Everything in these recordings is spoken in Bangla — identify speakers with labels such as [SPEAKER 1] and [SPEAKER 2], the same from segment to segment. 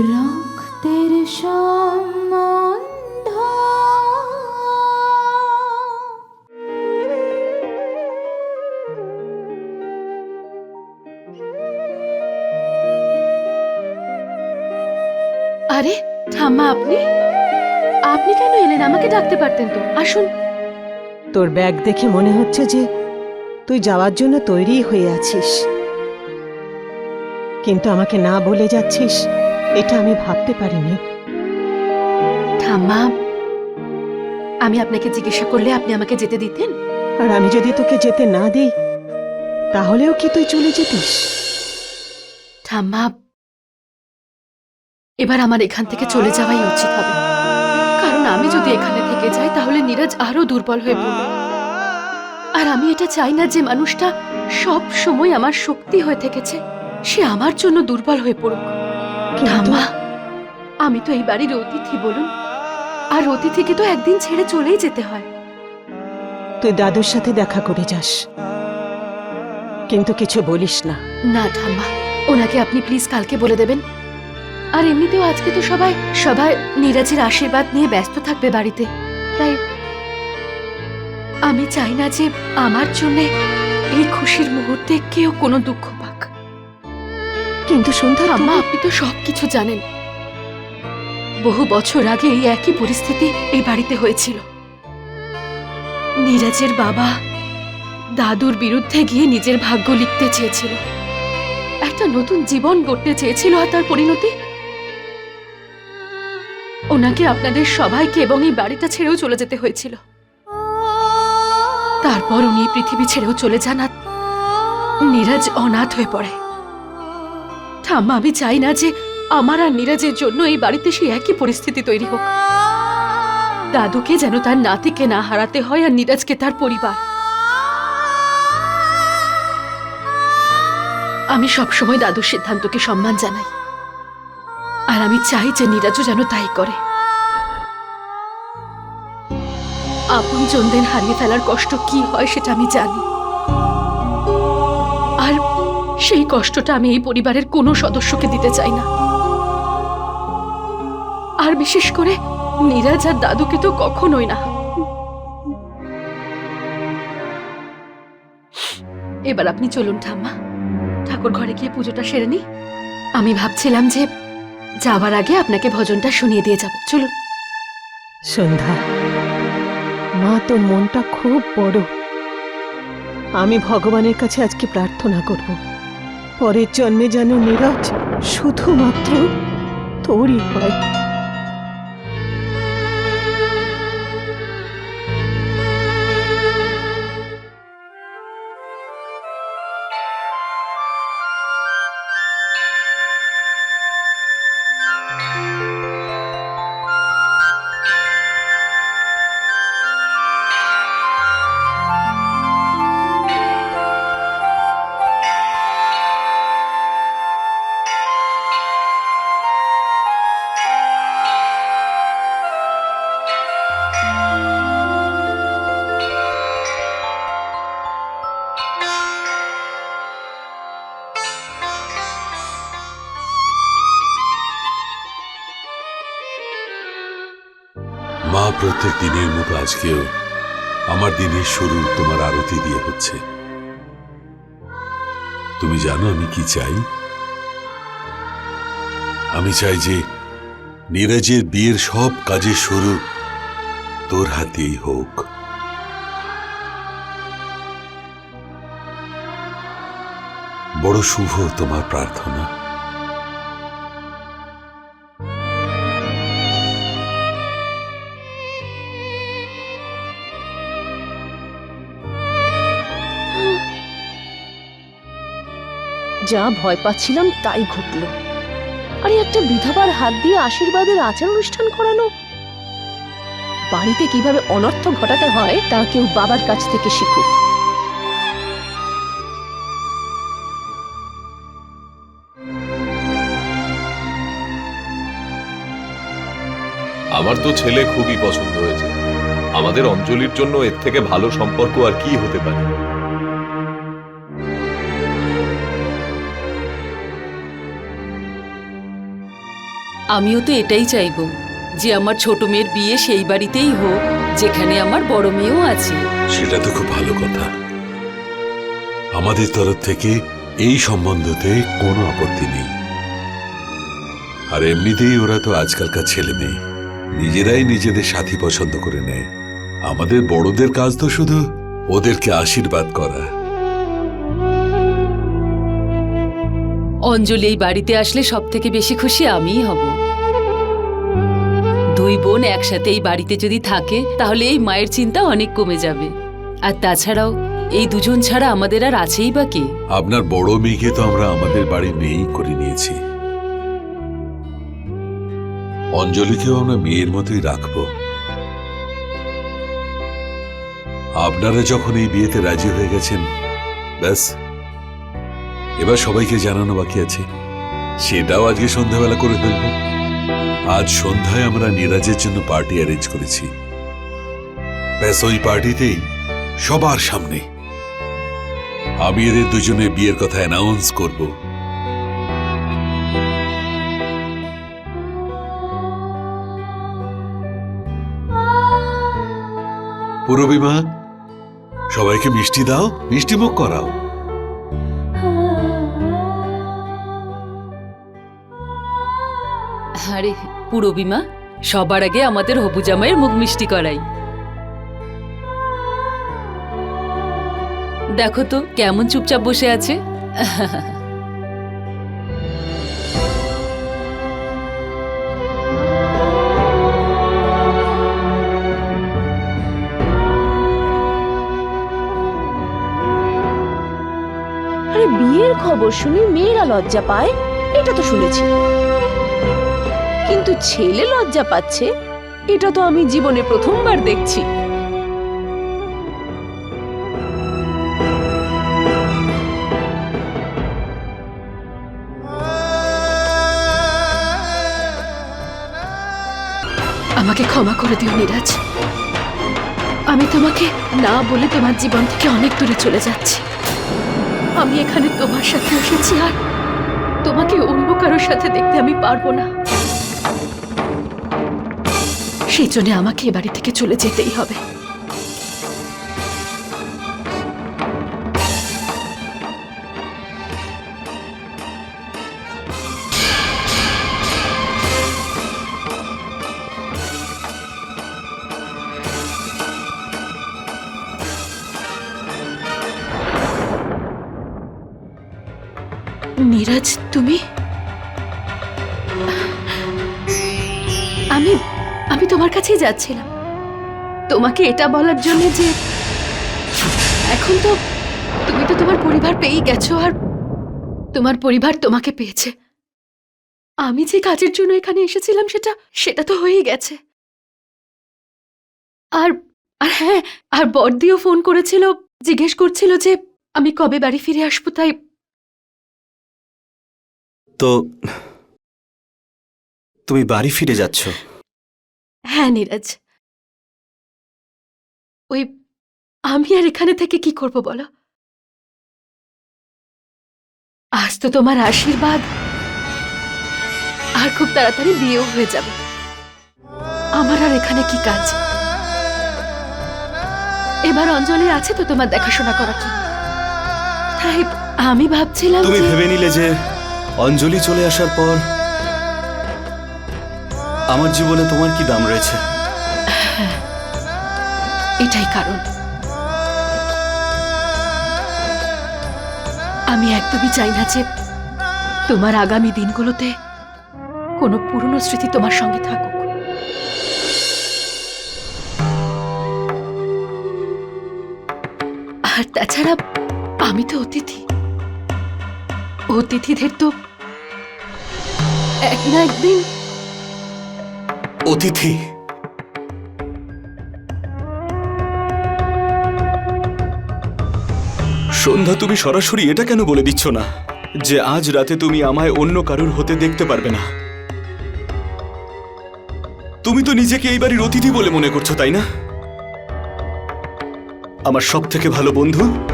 [SPEAKER 1] রক্তের সম্বন্ধ।
[SPEAKER 2] আরে ঠাম্মা আপনি? আপনি কেন এলেন? আমাকে ডাকতে পারতেন তো। আসুন।
[SPEAKER 3] তোর ব্যাগ দেখে মনে হচ্ছে যে তুই যাওয়ার জন্য তৈরি হয়ে আছিস। কিন্তু আমাকে না বলে যাচ্ছিস এটা আমি ভাবতে পারিনি।
[SPEAKER 2] ঠাম্মা আমি আপনাকে জিজ্ঞাসা করলে আপনি আমাকে যেতে দিতেন?
[SPEAKER 3] আর আমি যদি তোকে যেতে না দিই তাহলেও কি তুই চলে যেতিস?
[SPEAKER 2] ঠাম্মা এবার আমার এখান থেকে চলে যাওয়াই উচিত হবে। কারণ আমি যদি এখানে থেকে যাই তাহলে নীরজ আরও দুর্বল হয়ে পড়বে। আর আমি এটা চাই না যে মানুষটা সব সময় আমার শক্তি হয়ে থেকেছে। সে আমার জন্য দুর্বল হয়ে পড়ুক। ঠাম্মা আমি তো এই বাড়ির অতিথি বলুন। আর অতিথিকে তো একদিন ছেড়ে চলেই যেতে হয়।
[SPEAKER 3] তুই দাদুর সাথে দেখা করে যাস। কিন্তু কিছু বলিস না।
[SPEAKER 2] না ঠাম্মা ওনাকে আপনি প্লিজ কালকে বলে দেবেন। আর এমনিতেও আজকে তো সবাই সবাই নীরাজের আশীর্বাদ নিয়ে ব্যস্ত থাকবে বাড়িতে। তাই আমি চাই না যে আমার জন্য এই খুশির মুহূর্তে কেউ কোনো দুঃখ
[SPEAKER 3] কিন্তু সন্ধ্যা
[SPEAKER 2] আম্মা, আপনি তো সবকিছু জানেন। বহু বছর আগে এই একই পরিস্থিতি এই বাড়িতে হয়েছিল। নীরাজের বাবা দাদুর বিরুদ্ধে গিয়ে নিজের ভাগ্য লিখতে চেয়েছিল। একটা নতুন জীবন গড়তে চেয়েছিল আর তার পরিণতি? ওনাকে আপনাদের সবাইকে এবং এই বাড়িটা ছেড়েও চলে যেতে হয়েছিল। তারপর উনি পৃথিবী ছেড়েও চলে যান আর নীরাজ অনাথ হয়ে পড়ে। ঠাম্মা আমি চাই না যে আমার আর নীরাজের জন্য এই বাড়িতে সে একই পরিস্থিতি তৈরি হোক। দাদুকে যেন তার নাতিকে না হারাতে হয় আর নীরাজকে তার পরিবার। আমি সবসময় দাদুর সিদ্ধান্তকে সম্মান জানাই। আর আমি চাই যে নীরাজও যেন তাই করে। আপন জনদের হারিয়ে ফেলার কষ্ট কি হয় সেটা আমি জানি। সেই কষ্টটা আমি এই পরিবারের কোনো সদস্যকে দিতে চাই না। আর বিশেষ করে নীরাজ আর দাদুকে তো কখনোই না। এবার আপনি চলুন ঠাম্মা। ঠাকুর ঘরে গিয়ে পুজোটা সেরে নি আমি ভাবছিলাম যে যাওয়ার আগে আপনাকে ভজনটা শুনিয়ে দিয়ে যাব। চলুন।
[SPEAKER 3] সন্ধ্যা, মা তোর মনটা খুব বড়। আমি ভগবানের কাছে আজকে প্রার্থনা করব। পরের জন্মে যেন নীরজ শুধুমাত্র তোরই হয়।
[SPEAKER 4] প্রত্যেক দিনের মতো আজকেও আমার দিনের শুরু তোমার আরতি দিয়ে হচ্ছে। তুমি জানো আমি কি চাই? আমি চাই যে নীরজের বিয়ের সব কাজের শুরু তোর হাতেই হোক। বড় শুভ তোমার প্রার্থনা।
[SPEAKER 5] যা ভয় পাচ্ছিলাম তাই ঘটল। আরে একটা বিধবার হাত দিয়ে আশীর্বাদের আচার অনুষ্ঠান করানো। বাড়িতে কীভাবে অনর্থ ঘটাতে হয়, তা কেউ বাবার কাছ থেকে শিখুক।
[SPEAKER 6] আমার তো ছেলে খুবই পছন্দ হয়েছে। আমাদের অঞ্জলির জন্য এর থেকে ভালো সম্পর্ক আর কি হতে পারে?
[SPEAKER 1] আমিও তো এটাই চাইব যে আমার ছোট মেয়ের বিয়ে সেই বাড়িতেই হোক যেখানে আমার বড় মেয়েও আছে।
[SPEAKER 4] সেটা তো খুব ভালো কথা। আমাদের তরফ থেকে এই সম্বন্ধতে কোনো আপত্তি নেই। আর এমনিতেই ওরা তো আজকালকার ছেলে মেয়ে। নিজেরাই নিজেদের সাথী পছন্দ করে নেয়। আমাদের বড়দের কাজ তো শুধু ওদেরকে আশীর্বাদ করা।
[SPEAKER 1] অঞ্জলি এই বাড়িতে আসলে সব থেকে বেশি খুশি আমিই হব। দুই বোন একসাথে এই বাড়িতে যদি থাকে, তাহলে এই মায়ের চিন্তা অনেক কমে যাবে। আর তাছাড়াও, এই দুজন ছাড়া আমাদের আর আছেই বা কে?
[SPEAKER 4] আপনার বড় মেয়েকে তো আমরা আমাদের বাড়ি মেয়েই করে নিয়েছি। অঞ্জলিকেও আমরা মেয়ের মতোই রাখব। আপনারা যখন এই বিয়েতে রাজি হয়ে গেছেন, ব্যাস। এবার সবাইকে জানানো বাকি আছে। সেটাও আজকে সন্ধ্যাবেলা করে ফেলব। আজ সন্ধ্যায় আমরা নিরাজের জন্য পার্টি অ্যারেঞ্জ করেছি। ব্যাস, ওই পার্টিতেই সবার সামনে। আমি এদের দুজনের বিয়ের কথা অ্যানাউন্স করব। পুরবিমা সবাইকে মিষ্টি দাও, মিষ্টি মুখ করাও।
[SPEAKER 1] পুরবিমা সবার আগে আমাদের হবু জামাইয়ের মুখ মিষ্টি করাই। দেখো তো, কেমন চুপচাপ বসে আছে?
[SPEAKER 5] আরে বিয়ের খবর শুনে মেয়েরা লজ্জা পায়, এটা তো শুনেছি। কিন্তু ছেলে লজ্জা পাচ্ছে। এটা তো আমি জীবনে প্রথমবার দেখছি।
[SPEAKER 2] আমাকে ক্ষমা করে দিও নিরাজ। আমি তোমাকে না বলে তোমার জীবন থেকে অনেক দূরে চলে যাচ্ছি। আমি এখানে তোমার সাথে এসেছি আর তোমাকে অন্য কারোর সাথে দেখতে আমি পারব না। সেই জন্য আমাকে এ বাড়ি থেকে চলে যেতেই হবে। নীরজ তুমি? আমি তোমার কাছেই যাচ্ছিলাম। তোমাকে এটা বলার জন্য যে এখন তো তুমি তো তোমার পরিবার পেয়েই গেছো আর তোমার পরিবার তোমাকে পেয়েছে। আমি যে কাজের জন্য এখানে এসেছিলাম সেটা সেটা তো হয়েই গেছে। আর আর হ্যাঁ আর বড়দিও ফোন করেছিল, জিজ্ঞেস করছিল যে আমি কবে বাড়ি ফিরে আসব তাই।
[SPEAKER 7] তো তুমি বাড়ি ফিরে যাচ্ছ?
[SPEAKER 2] হ্যাঁ নীরজ। ওই আমি আর এখানে থেকে কি করব বলো? আজ তো তোমার আশীর্বাদ। আর খুব তাড়াতাড়ি বিয়েও হয়ে যাবে। আমার আর এখানে কি কাজ? এবার অঞ্জলি আছে তো তোমার দেখাশোনা জন্য। তাই আমি ভাবছিলাম
[SPEAKER 7] তুমি ভেবে নিলে যে অঞ্জলি চলে আসার পর আমার জীবনে তোমার কি দাম রয়েছে?
[SPEAKER 2] এটাই কারণ। আমি একদমই চাই না যে তোমার আগামী দিনগুলোতে কোনো পুরনো স্মৃতি তোমার সঙ্গে থাকুক। আর তাছাড়া আমি তো অতিথি। অতিথিদের তো এক না একদিন
[SPEAKER 7] অতিথি। সন্ধ্যা, তুমি সরাসরি এটা কেন বলে দিচ্ছ না? যে আজ রাতে তুমি আমায় অন্য কারুর হতে দেখতে পারবে না। তুমি তো নিজেকে এই বাড়ির অতিথি বলে মনে করছ, তাই না? আমার সব থেকে ভালো বন্ধু?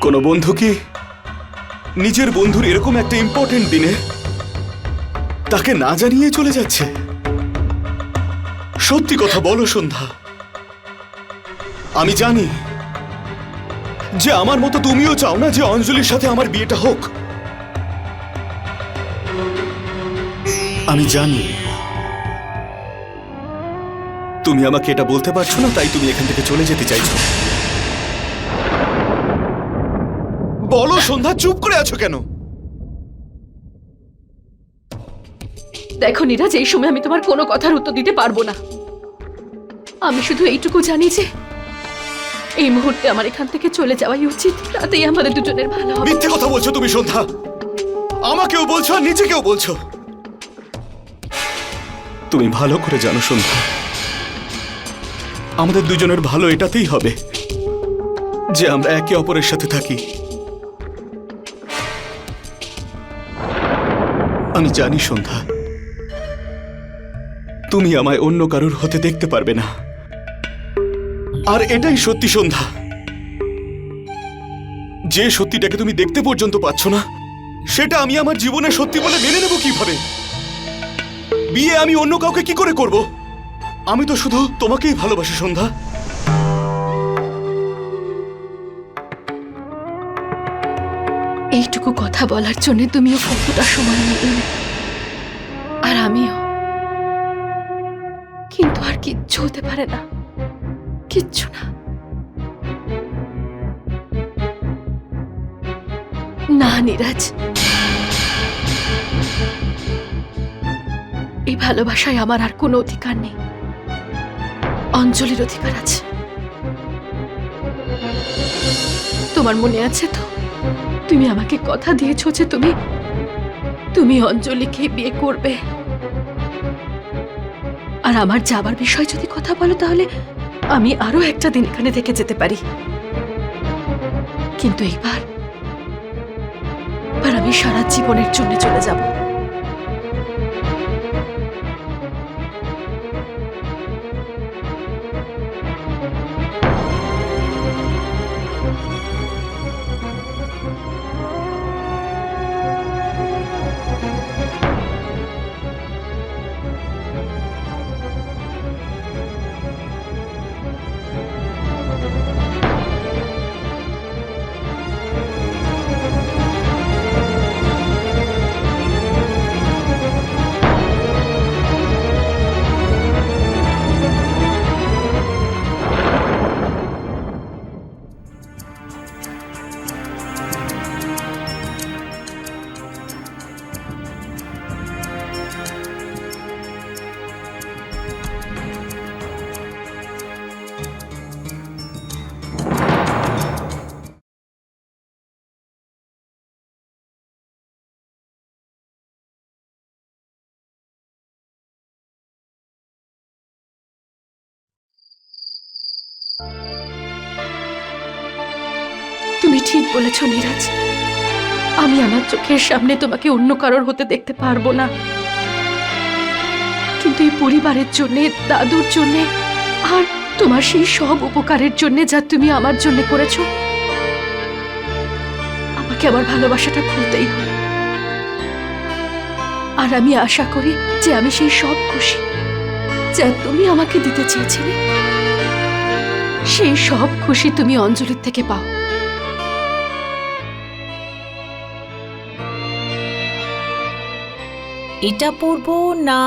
[SPEAKER 7] কোনো বন্ধু কি? নিজের বন্ধুর এরকম একটা ইম্পর্টেন্ট দিনে তাকে না জানিয়ে চলে যাচ্ছে। সত্যি কথা বলো, সন্ধ্যা। আমি জানি যে আমার মতো তুমিও চাও না যে অঞ্জলির সাথে আমার বিয়েটা হোক। আমি জানি তুমি আমাকে এটা বলতে পারছ না, তাই তুমি এখান থেকে চলে যেতে চাইছো। বলো, সন্ধ্যা, চুপ করে আছো কেন?
[SPEAKER 2] দেখো নীরাজ এই সময় আমি তোমার কোনো কথার উত্তর দিতে পারব না। আমি শুধু এইটুকু জানি যে এই মুহূর্তে আমার এখান থেকে চলে যাওয়াই উচিত। তাতেই আমাদের দুজনের ভালো হবে।
[SPEAKER 7] মিথ্যে কথা বলছো তুমি সন্ধ্যা। আমাকেও বলছো আর নিজেকেও বলছো। তুমি ভালো করে জানো সন্ধ্যা। আমাদের দুজনের ভালো এটাতেই হবে যে আমরা একে অপরের সাথে থাকি। আমি জানি সন্ধ্যা। তুমি আমায় অন্য কারোর হতে দেখতে পারবে না। আর এটাই সত্যি সন্ধ্যা। যে সত্যিটাকে তুমি দেখতে পর্যন্ত পাচ্ছ না, সেটা আমি আমার জীবনে সত্যি বলে মেনে নেব কীভাবে? বিয়ে আমি অন্য কাউকে কি করে করব? আমি তো শুধু তোমাকেই ভালোবাসি, সন্ধ্যা।
[SPEAKER 2] এইটুকু কথা বলার জন্য তুমিও কতটা সময় নিলে? আর আমিও। কিচ্ছু হতে পারে না। কিচ্ছু না। না, নীরাজ। এই ভালোবাসায় আমার আর কোনো অধিকার নেই। অঞ্জলির অধিকার আছে। তোমার মনে আছে তো? তুমি আমাকে কথা দিয়েছ যে তুমি তুমি অঞ্জলিকে বিয়ে করবে। আর আমার যাবার বিষয় যদি কথা বলো তাহলে আমি আরও একটা দিন এখানে থেকে যেতে পারি। কিন্তু এইবার আমি সারা জীবনের জন্য চলে যাব। ঠিক বলেছ নীরাজ। আমি আমার চোখের সামনে তোমাকে অন্য কারোর হতে দেখতে পারব না। কিন্তু এই পরিবারের জন্যে, দাদুর জন্যে, আর তোমার সেই সব উপকারের জন্যে যা তুমি আমার জন্য করেছ, আমাকে আমার ভালোবাসাটা খুলতেই হবে। আর আমি আশা করি যে আমি সেই সব খুশি যা তুমি আমাকে দিতে চেয়েছিলে। সেই সব খুশি তুমি অঞ্জলির থেকে পাও।
[SPEAKER 8] এটা পরবো না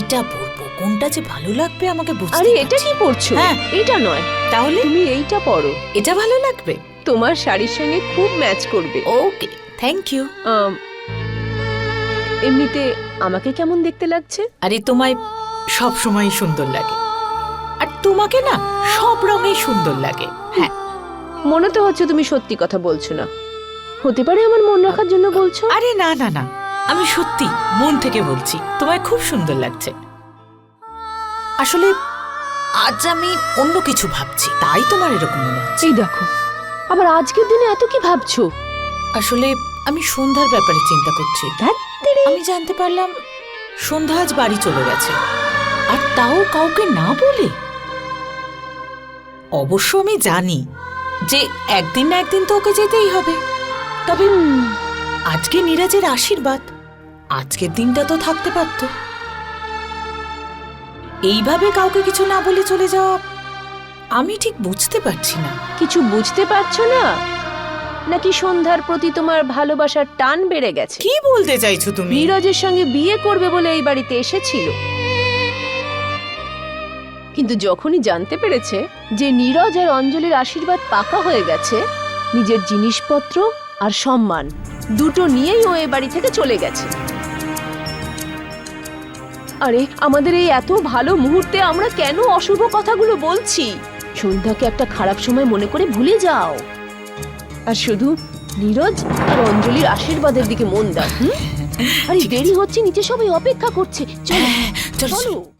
[SPEAKER 8] এটা পরবো? কোনটা যে ভালো লাগবে আমাকে বুঝতে
[SPEAKER 5] আরে এটা কি পরছো?
[SPEAKER 8] হ্যাঁ।
[SPEAKER 5] এটা নয়।
[SPEAKER 8] তাহলে?
[SPEAKER 5] তুমি এইটা পরো।
[SPEAKER 8] এটা ভালো লাগবে?
[SPEAKER 5] তোমার শাড়ির সঙ্গে খুব ম্যাচ করবে।
[SPEAKER 8] ওকে থ্যাংক ইউ
[SPEAKER 5] এমনিতে আমাকে কেমন দেখতে লাগছে?
[SPEAKER 8] আরে তোমায় সব সময় সুন্দর লাগে। আর তোমাকে না সব রঙেই সুন্দর লাগে। হ্যাঁ।
[SPEAKER 5] মনে তো হচ্ছে তুমি সত্যি কথা বলছো না। হতে পারে আমার মন রাখার জন্য বলছো?
[SPEAKER 8] আরে না না না। আমি সত্যি মন থেকে বলছি তোমায় খুব সুন্দর লাগছে। আসলে আজ আমি অন্য কিছু ভাবছি তাই তোমার এরকম মনে হচ্ছে।
[SPEAKER 5] এই দেখো আবার আজকের দিনে এত কি ভাবছ?
[SPEAKER 8] আসলে আমি সন্ধ্যার ব্যাপারে চিন্তা করছি। আমি জানতে পারলাম সন্ধ্যা আজ বাড়ি চলে গেছে আর তাও কাউকে না বলে? অবশ্য আমি জানি যে একদিন না একদিন তো ওকে যেতেই হবে। তবে আজকে নীরাজের আশীর্বাদ। আজকের দিনটা তো থাকতে পারত। এইভাবে কাউকে কিছু না বলে চলে যাওয়া আমি ঠিক বুঝতে পারছি না।
[SPEAKER 5] কিছু বুঝতে পারছ না? নাকি সন্ধ্যার প্রতি তোমার ভালোবাসার টান বেড়ে গেছে?
[SPEAKER 8] কি বলতে চাইছো তুমি?
[SPEAKER 5] নীরজের সঙ্গে বিয়ে করবে বলে এই বাড়িতে এসেছিল। কিন্তু যখনই জানতে পেরেছে যে নীরজ আর অঞ্জলির আশীর্বাদ পাকা হয়ে গেছে নিজের জিনিসপত্র আর সম্মান দুটো নিয়েই ও এ বাড়ি থেকে চলে গেছে। আরে আমাদের এই এত ভালো মুহূর্তে আমরা কেন অশুভ কথাগুলো বলছি? সন্ধ্যাকে একটা খারাপ সময় মনে করে ভুলে যাও। আর শুধু নীরজ আর অঞ্জলির আশীর্বাদের দিকে মন দাও আরে দেরি হচ্ছে নিচে সবাই অপেক্ষা করছে। চলো
[SPEAKER 8] চলো, চলো।
[SPEAKER 5] চলো।